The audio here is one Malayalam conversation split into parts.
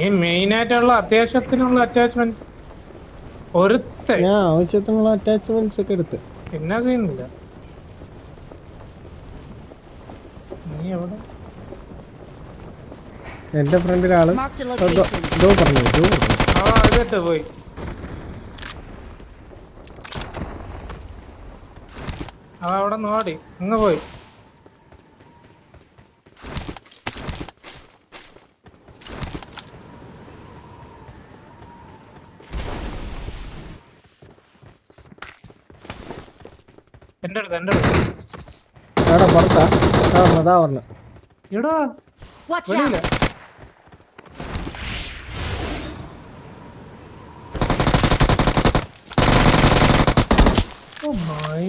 ഈ മെയിൻ ആയിട്ടുള്ള അത്യാവശ്യത്തിനുള്ള അറ്റാച്ച്മെന്റ് ഒരുത്ത ഞാൻ ആവശ്യത്തിനുള്ള അറ്റാച്ച്മെന്റ്സ് ഒക്കെ എടുത്ത്. പിന്നെ ചെയ്യുന്നില്ല നീ എവിടെ? എന്റെ ഫ്രണ്ടിൽ ആൾ. Marked ദോ- ദോ പറഞ്ഞു. ആ ഇതിട്ട് പോയി. അവ അവിടെ നോടി ഇങ്ങ് പോയി എന്റെ അടുത്ത് എന്റെ അടുത്ത് എടാ പുറത്താ അതാ പറഞ്ഞു അതാ പറഞ്ഞു എടാ Watch വെളിയില out! ഓ മൈ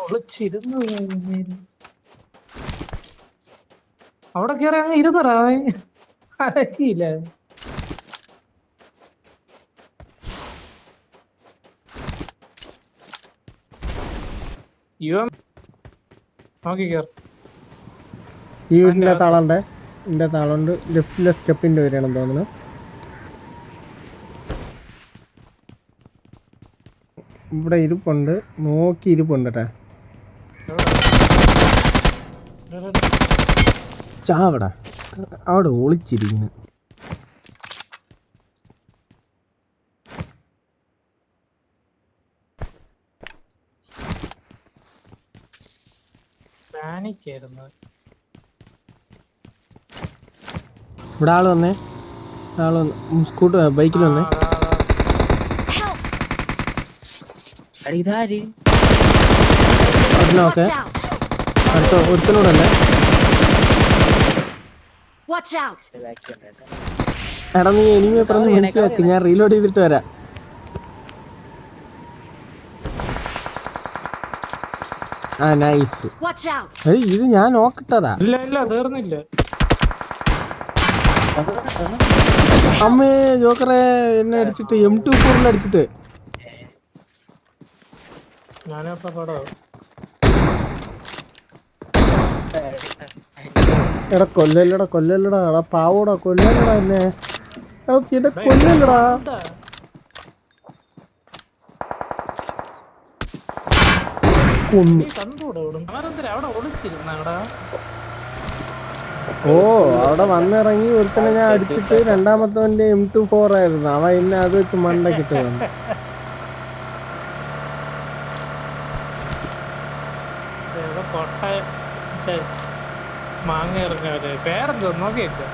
ഒളിച്ചിരുന്നു ഇങ്ങനെ. അവിടെ കേറി അങ്ങ് ഇരുന്നടാ അവൻ. അനക്കിയില്ല ഇവൻ നോക്കി കേർ ഈ വീടിന്റെ താളുണ്ട്? ഇന്റെ താളുണ്ട് ലെഫ്റ്റിലെ സ്റ്റെപ്പിന്റെ വരെയാണെന്ന് തോന്നുന്നു. ഇവിടെ ഇരിപ്പുണ്ട്. നോക്കി ഇരിപ്പുണ്ട് കേട്ടാ ചാവടാ. അവിടെ ഒളിച്ചിരിക്കുന്നു. ഇവിടെ ആൾ വന്നേ. ആൾ വന്ന്. സ്കൂട്ടർ ബൈക്കിൽ വന്നേ. Watch out! അടുത്ത ഒരുത്തനോട് അല്ലേ എടാ നീ എനിമയെ പറഞ്ഞ് മനസ്സിലാക്കി. ഞാൻ റീലോഡ് ചെയ്തിട്ട് വരാം. ആ നൈസ്! ഏയ് ഇത് ഞാൻ നോക്കട്ടതാ. ഇല്ല ഇല്ല തീർന്നില്ല അമ്മേ ജോക്കറെ എന്നെ അടിച്ചിട്ട് എം ടു ഫോറിൽ അടിച്ചിട്ട്. എടാ കൊല്ലല്ലടാ കൊല്ലല്ലടാ. എടാ പാവോടാ കൊല്ലല്ലടാ എന്നെ. എടാ എന്നെ കൊല്ലല്ലടാ. കൊന്നു. ഓ അവിടെ വന്നിറങ്ങി ഒരുത്തനെ ഞാൻ അടിച്ചിട്ട് രണ്ടാമത്തവന്റെ എം ടു ഫോർ ആയിരുന്നു. അവ എന്നെ അത് വെച്ച് മണ്ടക്കിട്ട് വന്നു. ഏതോ കൊട്ട മറ്റേ മാങ്ങ ഇറങ്ങാതെ പേരെന്തോ നോക്കി വെച്ചോ.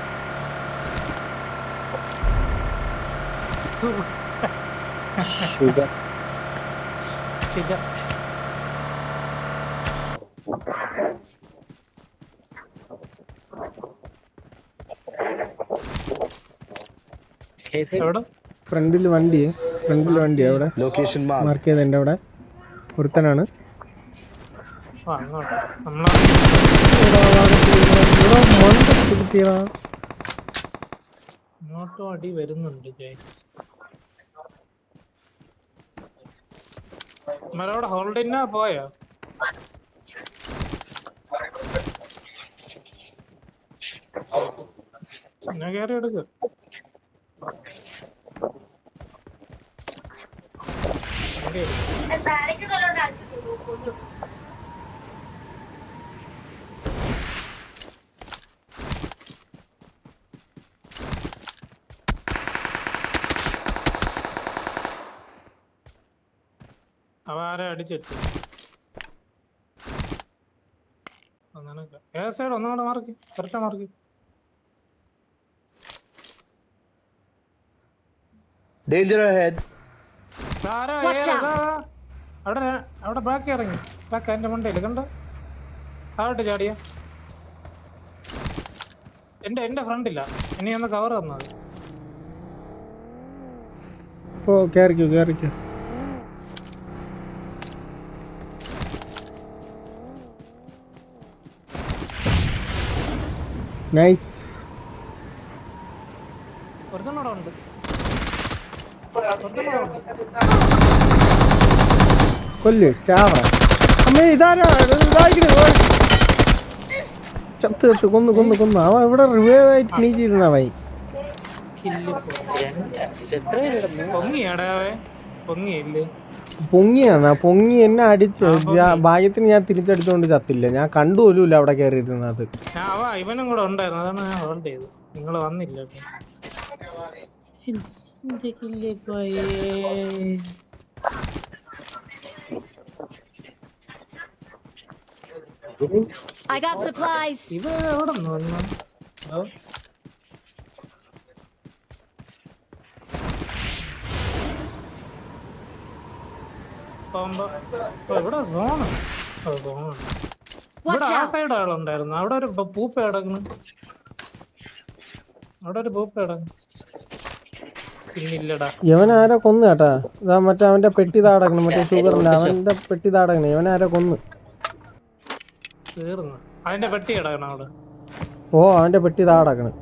ഫ്രണ്ടിൽ വണ്ടി ഫ്രണ്ടിൽ വണ്ടി അവിടെ. ലൊക്കേഷൻ മാർക്ക് ചെയ്ത് എന്റെ അവിടെ. ഒരുത്തനാണ്. അടി വരുന്നുണ്ട് മരവിടെ ഹോൾഡിനാ പോയോ? ഞാൻ കയറി എടുക്ക. അവ ആരെ side mark. Mark. Danger ahead. ആരാ Watch ഏതാ? out. ദാ, ദാ. അവിടെ അവിടെ ബാക്കി ഇറങ്ങി. ബാക്കി എന്റെ മണ്ടയിൽ കണ്ടോ? താഴോട്ട് ചാടിയ. എന്റെ എന്റെ ഫ്രണ്ടില്ല ഇനി ഒന്ന് കവർ തന്നത് ഓ കേറിക്കോ കേറിക്കോ. നൈസ് ഒരുത്തനോടെ ഉണ്ട്. കൊല്ല് ചാവ അമ്മേ ഇതാരാ? ഇതായിരിക്കുന്നു. ചത്ത് ചത്ത് കൊന്നു കൊന്നു കൊന്നു. അവൻ ഇവിടെ റിവൈവ് ആയിട്ട് നീ പൊങ്ങിയാടാ അവൻ. പൊങ്ങിയാണ് പൊങ്ങി എന്നെ അടിച്ച് ഭാഗ്യത്തിന് ഞാൻ തിരിച്ചടിച്ചോണ്ട് ചത്തില്ല. ഞാൻ കണ്ടു പോലുമില്ല അവിടെ കയറിയിരുന്നത് അവ ഇവനും കൂടെ ഉണ്ടായിരുന്നു. അതാണ് ഞാൻ ഹോൾഡ് ചെയ്തു നിങ്ങൾ വന്നില്ല. എന്റെ പോയേ. I got supplies. ഇവ എവിടെ നിന്ന് വന്നു ഓ, ഇവിടെ സോണ് സോണ് Watch ഇവിടെ ആ സൈഡ് ആളുണ്ടായിരുന്നു അവിടെ ഒരു പൂപ്പ കിടക്കുന്നു. അവിടെ ഒരു പൂപ്പ കിടക്കുന്നു. ഇവൻ ആരോ കൊന്നു കേട്ടാ. ഇതാ മറ്റേ അവന്റെ പെട്ടി താടക്കണം മറ്റേ ഷുഗറിന്റെ അവന്റെ പെട്ടി താടക്കണം ഇവൻ ആരോ കൊന്നു അവന്റെ പെട്ടി കിടക്കണം അവിടെ? ഓ അവന്റെ പെട്ടി താടക്കണം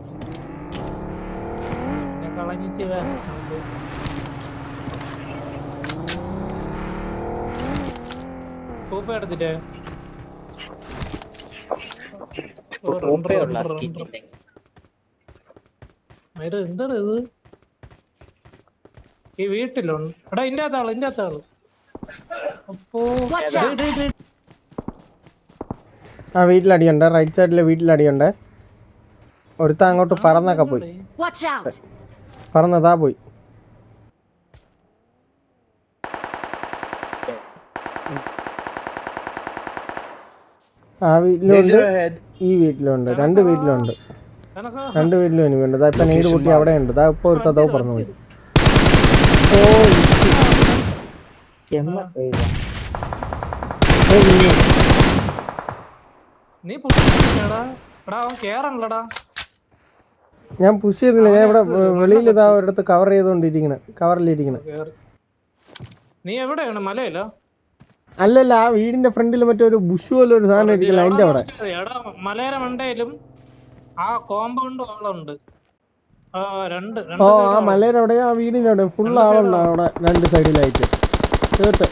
എടുത്തിട്ടേ. എന്താണ് ഇത്? ഈ വീട്ടിലുണ്ട്. എടാ ഇന്റെ അകത്ത് ആൾ ഇന്റെ അകത്ത് ആൾ അപ്പോ Watch ഡേയ്, out. ഡേയ്, ഡേയ്. ആ വീട്ടിലടിയുണ്ട്. റൈറ്റ് സൈഡിലെ വീട്ടിലടിയുണ്ട്. ഒരുത്ത അങ്ങോട്ട് പറന്നൊക്കെ പോയി. പറന്നതാ പോയി. ആ വീട്ടിലുണ്ട്. ഈ വീട്ടിലുണ്ട്. രണ്ട് വീട്ടിലുണ്ട്. രണ്ട് വീട്ടിലും എനിക്കുണ്ട്. ഇതാ ഇപ്പൊ നീട് കുട്ടി അവിടെ ഉണ്ട് ഇതാ ഇപ്പൊ ഒരുത്ത പറഞ്ഞു പോയി. നീ- കേറണല്ലടാ. ഞാൻ പുഷ് ചെയ്തില്ല. ഞാൻ ഇവിടെ വെളിയിൽ ഇതാ ഒരിടത്ത് കവർ ചെയ്തോണ്ടിരിക്കണ. കവറിലിരിക്കണ നീ എവിടെയാണ്? മലയില? അല്ലല്ല ആ വീടിന്റെ ഫ്രണ്ടിൽ മറ്റൊരു ഒരു ബുഷ് പോലെ ഒരു സാധനം ഇരിക്കില്ല അതിന്റെ അവിടെ മലയുടെ മണ്ടയിലും ആ കോമ്പൗണ്ട് രണ്ട് ഓ ആ മലയുടെ അവിടെ ആ വീടിന്റെ അവിടെ ഫുൾ ആളുണ്ട് അവിടെ രണ്ട് സൈഡിലായിട്ട് തീർത്ത്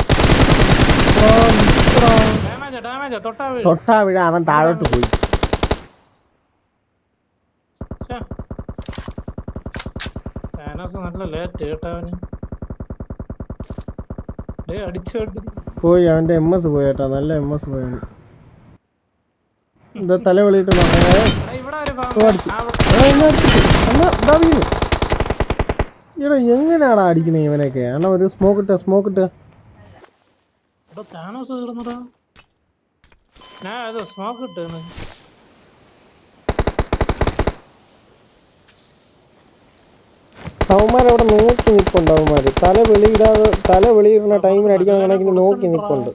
തൊട്ടാ വീഴും. അവൻ താഴോട്ട് പോയി. നല്ല ലേറ്റ് കേട്ടവന് പോയി അവന്റെ എം എസ് പോയേട്ടാ നല്ല എം എസ് പോയാണ് എന്താ തല വെളിയിട്ട് നോക്കണേ എടാ, എങ്ങനെയാടാ അടിക്കണേ ഇവനൊക്കെ അണ്ണ ഒരു സ്മോക്ക് ഇട്ട സ്മോക്ക് ഇട്ട. അവന്മാരവിടെ നോക്കി നിൽപ്പുണ്ട് അവന്മാര്. തല വെളിയിടാതെ തല വെളിയിടുന്ന ടൈമിൽ അടിക്കാൻ കണക്കിന് നോക്കി നിൽപ്പുണ്ട്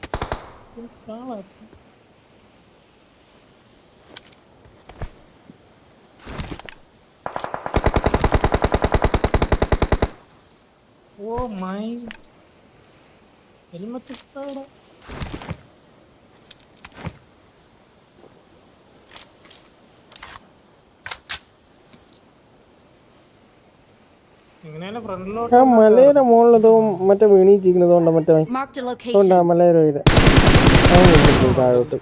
ആ മലയുടെ മുകളിലതോ മറ്റേ വീണീച്ചിരിക്കുന്നതുകൊണ്ട് മറ്റേ? അതുകൊണ്ടാ. മലയുടെ ഇത്. താഴോട്ട്.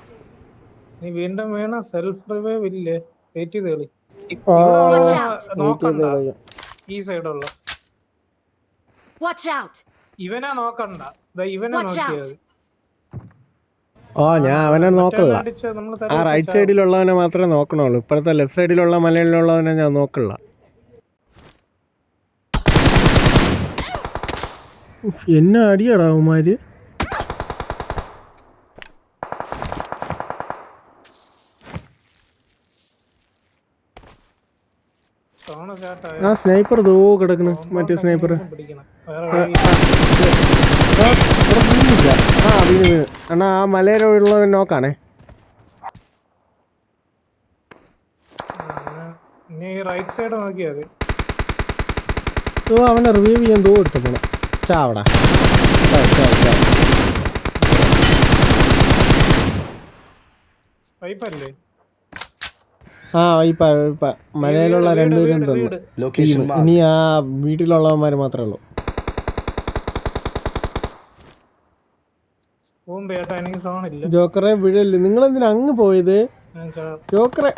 നീ വീണ്ടും വീണ സെൽഫ് റിവൈവ് ഇല്ലേ വെയിറ്റ് ചെയ്ത് കളി. ഈ സൈഡുള്ള. ഇവനെ നോക്കണ്ട. ദാ ഇവനെ നോക്കിയത്. ആ ഞാൻ അവനെ നോക്കല്ല ആ റൈറ്റ് സൈഡിലുള്ളവനെ മാത്രമേ നോക്കണുള്ളൂ. ഇപ്പോഴത്തെ ലെഫ്റ്റ് സൈഡിലുള്ള മലയിലുള്ളവനെ ഞാൻ നോക്കില്ല എന്നാ അടിയടാ ആയി ആ സ്നൈപ്പർ ദോ കിടക്കണ്. മറ്റേ സ്നൈപ്പർ. ആ വീണ് വീണ് അണ്ണാ ആ നോക്കാണേ. സൈഡ് നോക്കിയാ മതി. ഓ അവനെ റിവ്യൂ ചെയ്യാൻ ദോ എടുത്ത പോണം ചാവടാ ആ വൈപ്പ വൈപ്പ മലയിലുള്ള രണ്ടുപേരും തന്നു. ഇനി ആ വീട്ടിലുള്ളവന്മാര് മാത്രമേ ഉള്ളൂ. ജോക്കറെ വിഴൽ നിങ്ങൾ എന്തിനാ അങ്ങ് പോയത്? ഞാൻ ജോക്കറെ.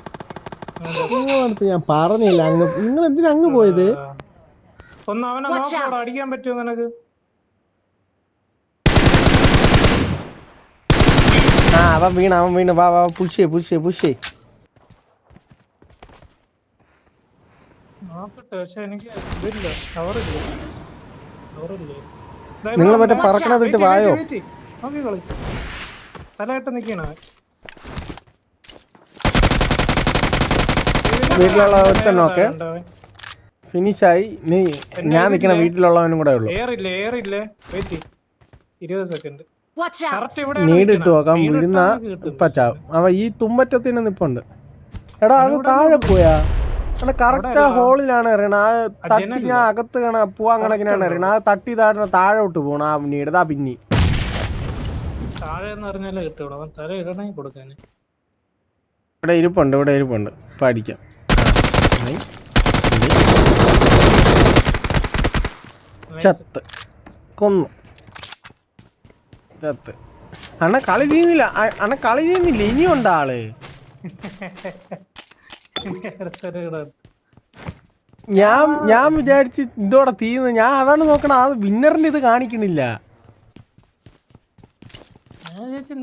ഞാൻ പറഞ്ഞില്ല അങ്ങ് നിങ്ങൾ എന്തിനാ അങ്ങ് പോയത്. ഒന്ന് അവനെ നോക്കോടാ. അടിക്കാൻ പറ്റുമോ നിനക്ക്? ആ അവൻ വീണ അവൻ വീണ്. വാ വാ പുഷ് പുഷ് പുഷ് നിങ്ങൾ മറ്റേ പറക്കണതിട്ട് വായോ? തലയിട്ട് നിക്കണ. വീട്ടിലുള്ള ഒറ്റ നോക്കെ. ഫിനിഷായി നീ ഞാൻ നിൽക്കണ വീട്ടിലുള്ളവനും കൂടെ ഉള്ളു. വെയിറ്റ് ഇരുപത് സെക്കൻഡ് ഇവിടെ നീട് ഇട്ട് നോക്കാം. വിഴുന്ന പച്ചാവ്. ചാവും അവ ഈ തുമ്പറ്റത്തിന് നിപ്പുണ്ട്. എടാ അത് താഴെ പോയാ. അല്ല കറക്റ്റ് ആ ഹോളിലാണ് എറിയണത് ആ തട്ടി ഞാൻ അകത്ത് കാണാ പോവാൻ കണക്കിനാണ് എറിയണത് ആ തട്ടി താഴെ താഴെ വിട്ട് പോണ. ആ നീട് ഇതാ പിന്നി. താഴെ എന്ന് പറഞ്ഞാലേ കിട്ടുള്ളൂ. അവൻ തല ഇടണേ കൊടുക്കാന്. ഇവിടെ ഇരിപ്പുണ്ട് ഇവിടെ ഇരിപ്പുണ്ട്. ഇപ്പൊ ചത്ത്. കൊന്നു. ചത്ത്. അണ്ണ കളി ചെയ്യുന്നില്ല. അണ്ണ കളി ചെയ്യുന്നില്ല. ഇനിയുണ്ട് ആൾ? ഞാൻ ഞാൻ വിചാരിച്ച് ഇതോടെ തീരുന്നു ഞാൻ അതാണ് നോക്കണ. ആ വിന്നറിന്റെ ഇത് കാണിക്കണില്ല.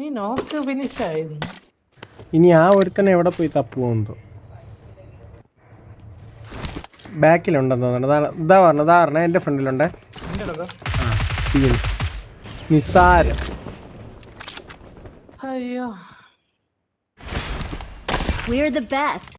നീ നോക്ക് ഫിനിഷ് ആയിരുന്നു. ഇനി ആ ഒരുത്തനെ എവിടെ പോയി തപ്പുമെന്തോ ബാക്കിലുണ്ടെന്ന് തോന്നുന്നു. ഇതാ പറഞ്ഞ ഇതാ പറഞ്ഞ എന്റെ ഫ്രണ്ടിലുണ്ട്. നിസ്സാരം അയ്യോ. We're the best.